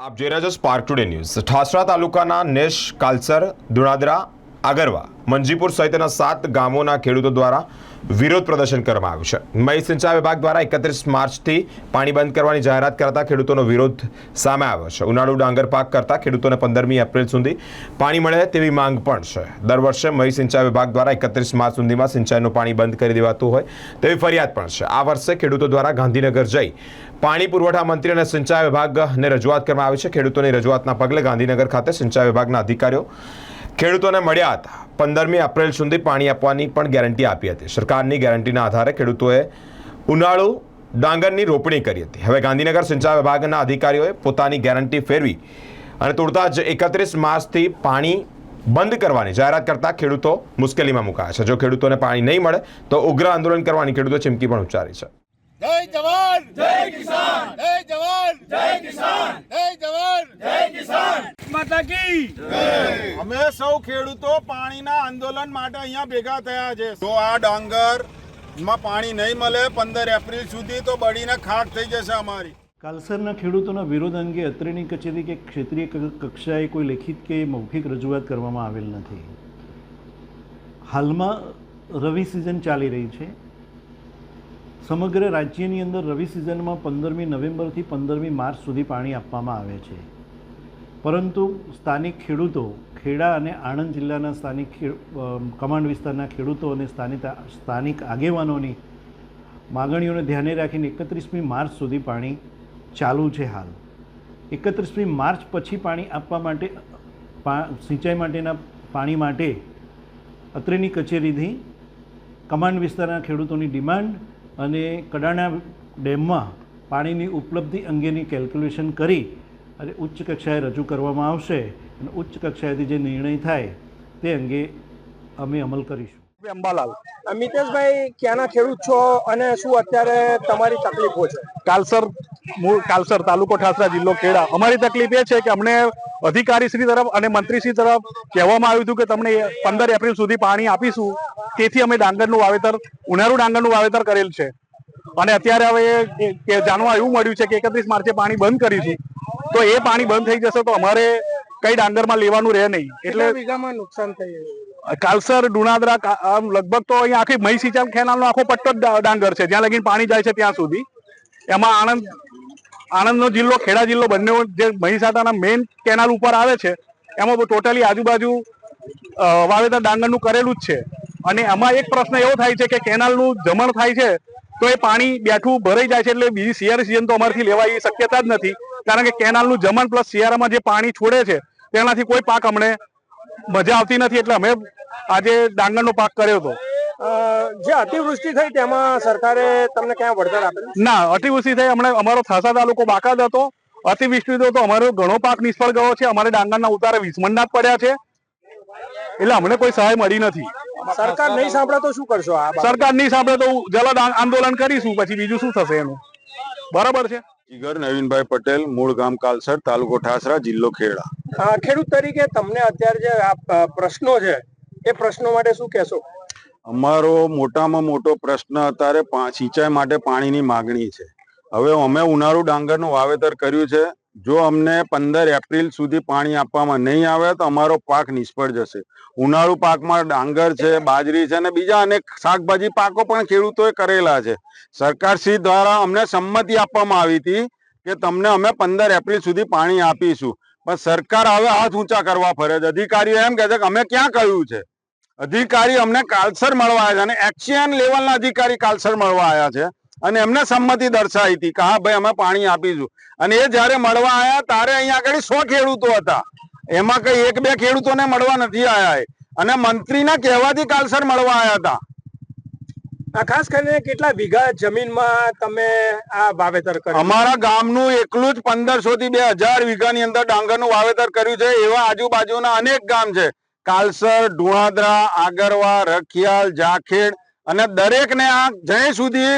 આપ જોઈ રહ્યા છો સ્પાર્ક ટુડે ન્યૂઝ ઠાસરા તાલુકાના નેશ કાલસર દુણાદરા આગરવા, મંજીપુર સહિતના સાત ગામોના ખેડૂતો દ્વારા વિરોધ પ્રદર્શન કરવામાં આવ્યું છે. મહી સિંચાઈ વિભાગ દ્વારા એકત્રીસ માર્ચથી પાણી બંધ કરવાની જાહેરાત કરતા ખેડૂતોનો વિરોધ સામે આવ્યો છે. ઉનાળુ ડાંગર પાક કરતા ખેડૂતોને પંદરમી એપ્રિલ સુધી પાણી મળે તેવી માંગ પણ છે. દર વર્ષે મહી સિંચાઈ વિભાગ દ્વારા એકત્રીસ માર્ચ સુધીમાં સિંચાઈનું પાણી બંધ કરી દેવાતું હોય તેવી ફરિયાદ પણ છે. આ વર્ષે ખેડૂતો દ્વારા ગાંધીનગર જઈ પાણી પુરવઠા મંત્રી અને સિંચાઈ વિભાગને રજૂઆત કરવામાં આવી છે. ખેડૂતોની રજૂઆતના પગલે ગાંધીનગર ખાતે સિંચાઈ વિભાગના અધિકારીઓ ખેડૂતોને મળ્યા હતા. પંદરમી એપ્રિલ સુધી પાણી આપવાની પણ ગેરંટી આપી હતી. સરકારની ગેરંટીના આધારે ખેડૂતોએ ઉનાળુ ડાંગરની રોપણી કરી હતી. હવે ગાંધીનગર સિંચાઈ વિભાગના અધિકારીઓએ પોતાની ગેરંટી ફેરવી અને તોડતા જ એકત્રીસ માર્ચથી પાણી બંધ કરવાની જાહેરાત કરતા ખેડૂતો મુશ્કેલીમાં મુકાયા છે. જો ખેડૂતોને પાણી નહીં મળે તો ઉગ્ર આંદોલન કરવાની ખેડૂતો ચીમકી પણ ઉચ્ચારી છે. જય જવાન! જય કિસાન! જય જવાન! જય કિસાન! જય જવાન! માતા કી. અમે સૌ ખેડૂતો પાણીના આંદોલન માટે અહીંયા ભેગા થયા છે. તો આ ડાંગરમાં પાણી નહીં મળે પંદર એપ્રિલ સુધી તો બળીને ખાક થઈ જશે અમારી. કાલસરના ખેડૂતોના વિરોધ અંગે અત્રેની કચેરી કે ક્ષેત્રીય કક્ષાએ કોઈ લેખિત કે મૌખિક રજૂઆત કરવામાં આવેલ નથી. હાલમાં રવિ સિઝન ચાલી રહી છે. સમગ્ર રાજ્યની અંદર રવિ સિઝનમાં પંદરમી નવેમ્બરથી પંદરમી માર્ચ સુધી પાણી આપવામાં આવે છે. પરંતુ સ્થાનિક ખેડૂતો, ખેડા અને આણંદ જિલ્લાના સ્થાનિક કમાન્ડ વિસ્તારના ખેડૂતો અને સ્થાનિક સ્થાનિક આગેવાનોની માગણીઓને ધ્યાને રાખીને એકત્રીસમી માર્ચ સુધી પાણી ચાલુ છે હાલ. એકત્રીસમી માર્ચ પછી પાણી આપવા માટે સિંચાઈ માટેના પાણી માટે અત્રેની કચેરીથી કમાન્ડ વિસ્તારના ખેડૂતોની ડિમાન્ડ અને કડાણા ડેમમાં પાણીની ઉપલબ્ધિ અંગેની કેલ્ક્યુલેશન કરી અને ઉચ્ચ કક્ષાએ રજૂ કરવામાં આવશે અને ઉચ્ચ કક્ષાએથી જે નિર્ણય થાય તે અંગે અમે અમલ કરીશું. અંબાલાલ. મિતેશભાઈ ક્યાંના ખેડૂત છો અને શું અત્યારે તમારી તકલીફો છે? કાલસર મૂળ કાલસર તાલુકો ઠાસરા જિલ્લો ખેડા. અમારી તકલીફ એ છે કે અમને અધિકારી શ્રી તરફ અને મંત્રી શ્રી તરફ કહેવામાં આવ્યું હતું કે તમને પંદર એપ્રિલ સુધી પાણી આપીશું. તેથી અમે ડાંગરનું વાવેતર ઉનાળુ ડાંગરનું વાવેતર કરેલ છે. અને અત્યારે હવે કે જાણવા એવું મળ્યું છે કે એકત્રીસ માર્ચે પાણી બંધ કરીશું. તો એ પાણી બંધ થઈ જશે તો અમારે કઈ ડાંગરમાં લેવાનું રહે નહીં. એટલે વીઘામાં નુકસાન થઈ કાલસર ડુણાદરા આમ લગભગ તો અહીંયા આખી મહી સિંચાઈ કેનાલનો આખો પટ્ટો જ ડાંગર છે. જ્યાં લગીને પાણી જાય છે ત્યાં સુધી. એમાં આણંદ આણંદનો જિલ્લો ખેડા જિલ્લો બંને જે મહીસાગરના મેઇન કેનાલ ઉપર આવે છે એમાં ટોટલી આજુબાજુ વાવેતર ડાંગરનું કરેલું જ છે. અને એમાં એક પ્રશ્ન એવો થાય છે કે કેનાલનું જમણ થાય છે તો એ પાણી બેઠું ભરાઈ જાય છે એટલે બીજી શિયાળા સિઝન તો અમારથી લેવાય એ શક્યતા જ નથી. કારણ કે કેનાલનું જમણ પ્લસ શિયાળામાં જે પાણી છોડે છે તેનાથી કોઈ પાક અમને મજા આવતી નથી એટલે અમે આજે ડાંગરનો પાક કર્યો હતો. જે અતિવૃષ્ટિ થઈ તેમાં સરકારે તમને ક્યાં વળતર આપેલું ના અતિવૃષ્ટિ થઈ હમણાં અમારો થાસા તાલુકો બાકાત હતો. અતિવૃષ્ટિ તો અમારો ઘણો પાક નિષ્ફળ ગયો છે. અમારે ડાંગરના ઉતારે વીસમંડા પડ્યા છે. એટલે અમને કોઈ સહાય મળી નથી. સરકાર નહીં સાંભળે તો શું કરશો આ સરકાર નહીં સાંભળે તો જલદ આંદોલન કરીશું પછી બીજું શું થશે એનું? બરાબર છે? જીગર નવીનભાઈ પટેલ મૂળ ગામ કાલસર તાલુકો ઠાસરા જિલ્લો ખેડા. ખેડૂત તરીકે તમને અત્યારે જે આ પ્રશ્નો છે એ પ્રશ્નો માટે શું કહેશો? અમારો મોટામાં મોટો પ્રશ્ન અત્યારે સિંચાઈ માટે પાણીની માગણી છે. હવે અમે ઉનાળુ ડાંગરનું વાવેતર કર્યું છે. જો અમને પંદર એપ્રિલ સુધી પાણી આપવામાં નહીં આવે તો અમારો પાક નિષ્ફળ જશે. ઉનાળુ પાકમાં ડાંગર છે, બાજરી છે અને બીજા અનેક શાકભાજી પાકો પણ ખેડૂતોએ કરેલા છે. સરકારશ્રી દ્વારા અમને સંમતિ આપવામાં આવી હતી કે તમને અમે પંદર એપ્રિલ સુધી પાણી આપીશું. પણ સરકાર હવે હાથ ઊંચા કરવા ફરે છે અધિકારીઓ એમ કહે છે કે અમે ક્યાં કહ્યું છે? અધિકારી અમને કાલસર મળવા આવ્યા છે અને એક્શિયન લેવલના અધિકારી કાલસર મળવા આવ્યા છે. અને એમને સંમતિ દર્શાવી હતી કે હા ભાઈ અમે પાણી આપીશું. અને એ જ્યારે મળવા આવ્યા ત્યારે અહીંયા આગળ સો ખેડૂતો હતા. એમાં કઈ એક બે ખેડૂતોને મળવા નથી આવ્યા. અને મંત્રીના કહેવાથી કાલસર મળવા આવ્યા હતા. ખાસ કરીને કેટલા વીઘા જમીનમાં તમે આ વાવેતર કર્યું? અમારા ગામનું એકલું જ પંદરસો થી બે હજાર વીઘાની અંદર ડાંગરનું વાવેતર કર્યું છે. એવા આજુબાજુના અનેક ગામ છે. કાલસર ઢુણાદરા આગરવા રખિયાલ જાખેડ અને દરેકને આ જય સુધી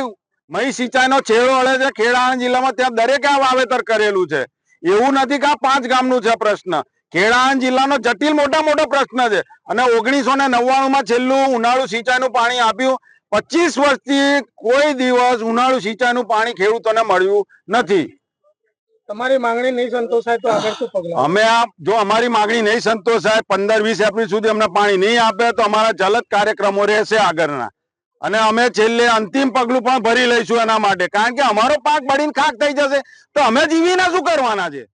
મહી સિંચાઈનો છેડો અડે છે ખેડાણા જિલ્લામાં ત્યાં દરેકે આ વાવેતર કરેલું છે. એવું નથી કે આ પાંચ ગામનું છે પ્રશ્ન. ખેડાણ જિલ્લાનો જટિલ મોટા મોટો પ્રશ્ન છે. અને ઓગણીસો ને નવ્વાણુંમાં છેલ્લું ઉનાળુ સિંચાઈનું પાણી આપ્યું. પચીસ વર્ષથી કોઈ દિવસ ઉનાળુ સિંચાઈનું પાણી ખેડૂતોને મળ્યું નથી. તમારી માંગણી નહીં સંતોષાય તો આગળ શું પગલાં? અમે આ જો અમારી માંગણી નહીં સંતોષાય પંદર વીસ એપ્રિલ સુધી અમને પાણી નહીં આપે તો અમારા જલદ કાર્યક્રમો રહેશે આગળના. અને અમે છેલ્લે અંતિમ પગલું પણ ભરી લઈશું એના માટે. કારણ કે અમારો પાક બળીને ખાક થઈ જશે. તો અમે જીવીને શું કરવાના છે?